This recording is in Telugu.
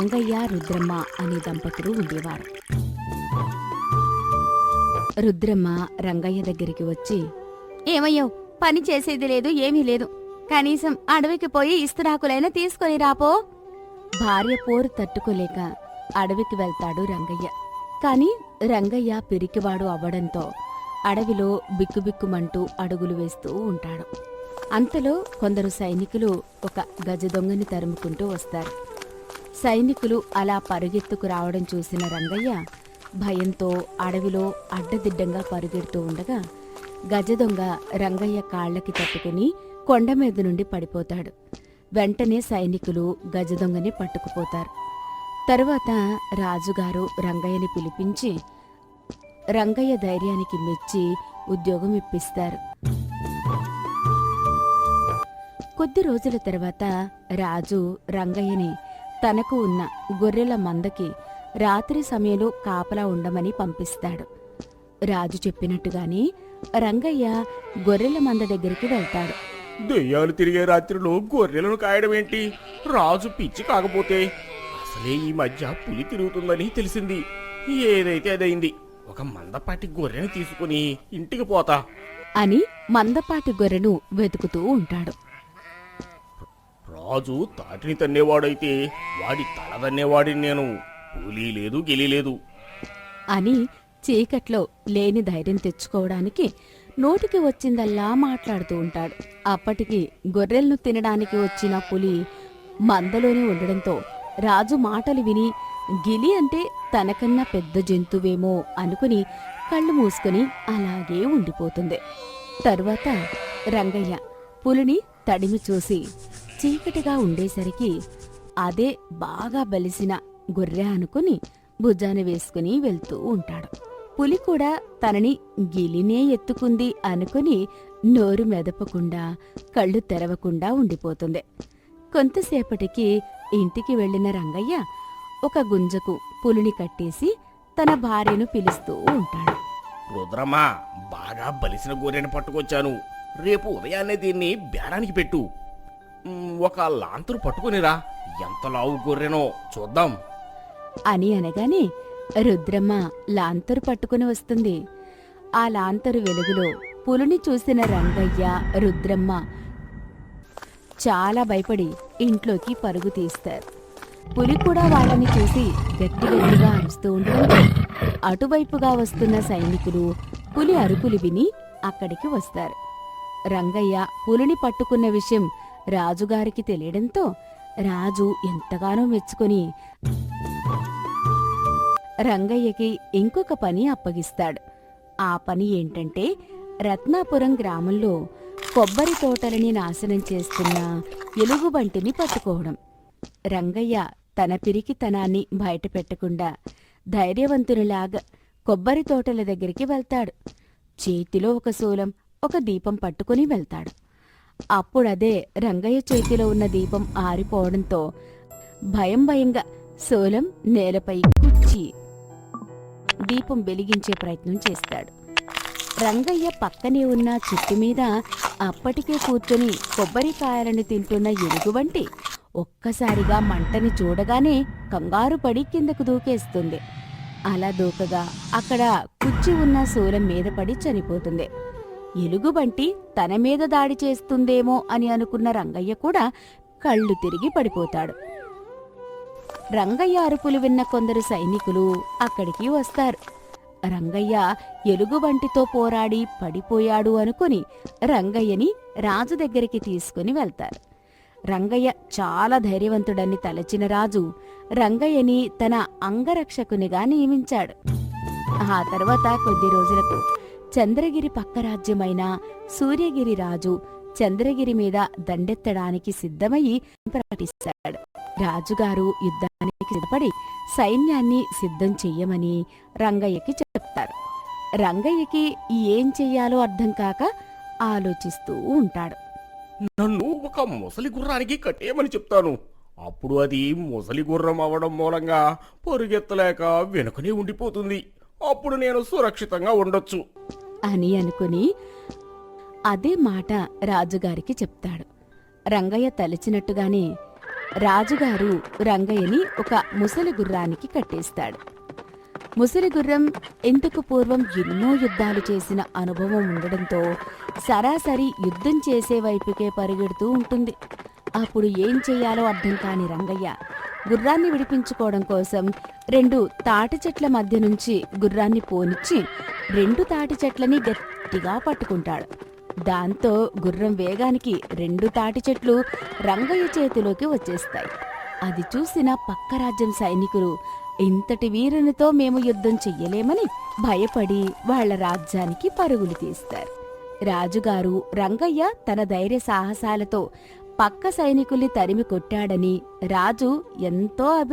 రంగయ్య రుద్రమ్మ అనే దంపతులు ఉండేవారు. రుద్రమ్మ రంగయ్య దగ్గరికి వచ్చి ఏమయ్యో పని చేసేది లేదు ఏమీ లేదు. కనీసం అడవికి పోయి ఇస్తురాకులైనా తీసుకొని రాపో భార్య పోరు తట్టుకోలేక అడవికి వెళ్తాడు రంగయ్య. కాని రంగయ్య పిరికివాడు అవ్వడంతో అడవిలో బిక్కుబిక్కుమంటూ అడుగులు వేస్తూ ఉంటాడు. అంతలో కొందరు సైనికులు ఒక గజ దొంగని తరుముకుంటూ వస్తారు. సైనికులు అలా పరుగెత్తుకు రావడం చూసిన రంగయ్య భయంతో అడవిలో అడ్డదిడ్డంగా పరుగెడుతూ ఉండగా గజదొంగ రంగయ్య కాళ్ళకి తట్టుకుని కొండ మీద నుండి పడిపోతాడు. వెంటనే సైనికులు గజదొంగని పట్టుకుపోతారు. తరువాత రాజుగారు రంగయ్యని పిలిపించి రంగయ్య ధైర్యానికి మెచ్చి ఉద్యోగం ఇప్పిస్తారు. కొద్ది రోజుల తర్వాత రాజు రంగయ్యని తనకు ఉన్న గొర్రెల మందకి రాత్రి సమయంలో కాపలా ఉండమని పంపిస్తాడు. రాజు చెప్పినట్టుగానే రంగయ్య గొర్రెల మంద దగ్గరికి వెళ్తాడు. దెయ్యాలు తిరిగే రాత్రిలో గొర్రెలను కాయడం ఏంటి? రాజు పిచ్చి కాకపోతే అసలే ఈ మధ్య పులి తిరుగుతుందని తెలిసింది. ఏదైతే అదైంది ఒక మందపాటి గొర్రెని తీసుకుని ఇంటికి పోతా. అని మందపాటి గొర్రెను వెతుకుతూ ఉంటాడు. రాజు తాటిని తన్నేవాడైతే వాడి తల తన్నేవాడిని నేను. పులి లేదు గిలి లేదు. అని చీకట్లో లేని ధైర్యం తెచ్చుకోవడానికి నోటికి వచ్చిందల్లా మాట్లాడుతూ ఉంటాడు. అప్పటికి గొర్రెలను తినడానికి వచ్చిన పులి మందలోనే ఉండడంతో రాజు మాటలు విని గిలి అంటే తనకన్నా పెద్ద జంతువేమో అనుకుని కళ్ళు మూసుకుని అలాగే ఉండిపోతుంది. తరువాత రంగయ్య పులిని తడిమి చూసి చీకటిగా ఉండేసరికి అదే బాగా బలిసిన గొర్రె అనుకుని భుజాన వేసుకుని వెళ్తూ ఉంటాడు. పులి కూడా తనని గిలినే ఎత్తుకుంది అనుకుని నోరు మెదపకుండా కళ్ళు తెరవకుండా ఉండిపోతుంది. కొంతసేపటికి ఇంటికి వెళ్ళిన రంగయ్య ఒక గుంజకు పులిని కట్టేసి తన భార్యను పిలుస్తూ ఉంటాడు. రుద్రమా బాగా బలిసిన గొర్రెని పట్టుకొచ్చాను. రేపు ఉదయాన్నే దీన్ని బేరానికి పెట్టు. ఒక లాంతరు పట్టుకునిరా. ఎంత లావు గొర్రెనో. చూద్దాం. అని అనగానే రుద్రమ్మ లాంతరు పట్టుకుని వస్తుంది. ఆ లాంతరు వెలుగులో పులిని చూసిన రంగయ్య రుద్రమ్మ చాలా భయపడి ఇంట్లోకి పరుగు తీస్తారు. పులి కూడా వాళ్ళని చూసి గట్టి గట్టిగా అరుస్తూ ఉంటుంది. అటువైపుగా వస్తున్న సైనికులు పులి అరుపులు విని అక్కడికి వస్తారు. రంగయ్య పులిని పట్టుకున్న విషయం రాజుగారికి తెలియడంతో రాజు ఎంతగానో మెచ్చుకొని రంగయ్యకి ఇంకొక పని అప్పగిస్తాడు. ఆ పని ఏంటంటే రత్నాపురం గ్రామంలో కొబ్బరి తోటలని నాశనం చేస్తున్న ఎలుగుబంటిని పట్టుకోవడం. రంగయ్య తన పిరికితనాన్ని బయటపెట్టకుండా ధైర్యవంతునిలాగా కొబ్బరి తోటల దగ్గరికి వెళ్తాడు. చేతిలో ఒక శూలం ఒక దీపం పట్టుకుని వెళ్తాడు. అప్పుడదే రంగయ్య చేతిలో ఉన్న దీపం ఆరిపోవడంతో భయం భయంగా శూలం నేలపై కుచ్చి దీపం వెలిగించే ప్రయత్నం చేస్తాడు. రంగయ్య పక్కనే ఉన్న చెట్టు మీద అప్పటికే కూర్చొని కొబ్బరికాయలను తింటున్న ఎలుగుబంటి ఒక్కసారిగా మంటని చూడగానే కంగారు పడి కిందకు దూకేస్తుంది. అలా దూకగా అక్కడ కుచ్చి ఉన్న శూలం మీద పడి చనిపోతుంది. ఎలుగుబంటి తన మీద దాడి చేస్తుందేమో అని అనుకున్న రంగయ్య కూడా కళ్ళు తిరిగి పడిపోతాడు. రంగయ్య అరుపులు విన్న కొందరు సైనికులు అక్కడికి వస్తారు. రంగయ్య ఎలుగుబంటితో పోరాడి పడిపోయాడు అనుకుని రంగయ్యని రాజు దగ్గరికి తీసుకుని వెళ్తారు. రంగయ్య చాలా ధైర్యవంతుడని తలచిన రాజు రంగయ్యని తన అంగరక్షకునిగా నియమించాడు. ఆ తర్వాత కొద్ది రోజులకు చంద్రగిరి పక్క రాజ్యమైన సూర్యగిరి రాజు చంద్రగిరి మీద దండెత్తడానికి సిద్ధమయ్యి ప్రకటిస్తాడు. రాజుగారు యుద్ధానికి సిద్ధపడి సైన్యాన్ని సిద్ధం చెయ్యమని రంగయ్యకి చెప్తారు. రంగయ్యకి ఏం చెయ్యాలో అర్థం కాక ఆలోచిస్తూ ఉంటాడు. నన్ను ఒక ముసలి గుర్రానికి కట్టేయమని చెప్తాను. అప్పుడు అది ముసలి గుర్రం అవడం మూలంగా పరుగెత్తలేక వెనుకనే ఉండిపోతుంది. అప్పుడు నేను సురక్షితంగా ఉండొచ్చు. అని అనుకుని అదే మాట రాజుగారికి చెప్తాడు. రంగయ్య తలచినట్టుగానే రాజుగారు రంగయ్యని ఒక ముసలి గుర్రానికి కట్టేస్తాడు. ముసలి గుర్రం ఇంతకు పూర్వం ఎన్నో యుద్ధాలు చేసిన అనుభవం ఉండడంతో సరాసరి యుద్ధం చేసే వైపుకే పరిగెడుతూ ఉంటుంది. అప్పుడు ఏం చెయ్యాలో అర్థం కాని రంగయ్య గుర్రాన్ని విడిపించుకోవడం కోసం రెండు తాటి చెట్ల మధ్య నుంచి గుర్రాన్ని పోనిచ్చి రెండు తాటి చెట్లని గట్టిగా పట్టుకుంటాడు. దాంతో గుర్రం వేగానికి రెండు తాటి చెట్లు రంగయ్య చేతిలోకి వచ్చేస్తాయి. అది చూసిన పక్క రాజ్యం సైనికులు ఇంతటి వీరునితో మేము యుద్ధం చెయ్యలేమని భయపడి వాళ్ళ రాజ్యానికి పరుగులు తీస్తారు. రాజుగారు రంగయ్య తన ధైర్య సాహసాలతో పక్క సైనికుల్ని తరిమి కొట్టాడని రాజు ఎంతో అభి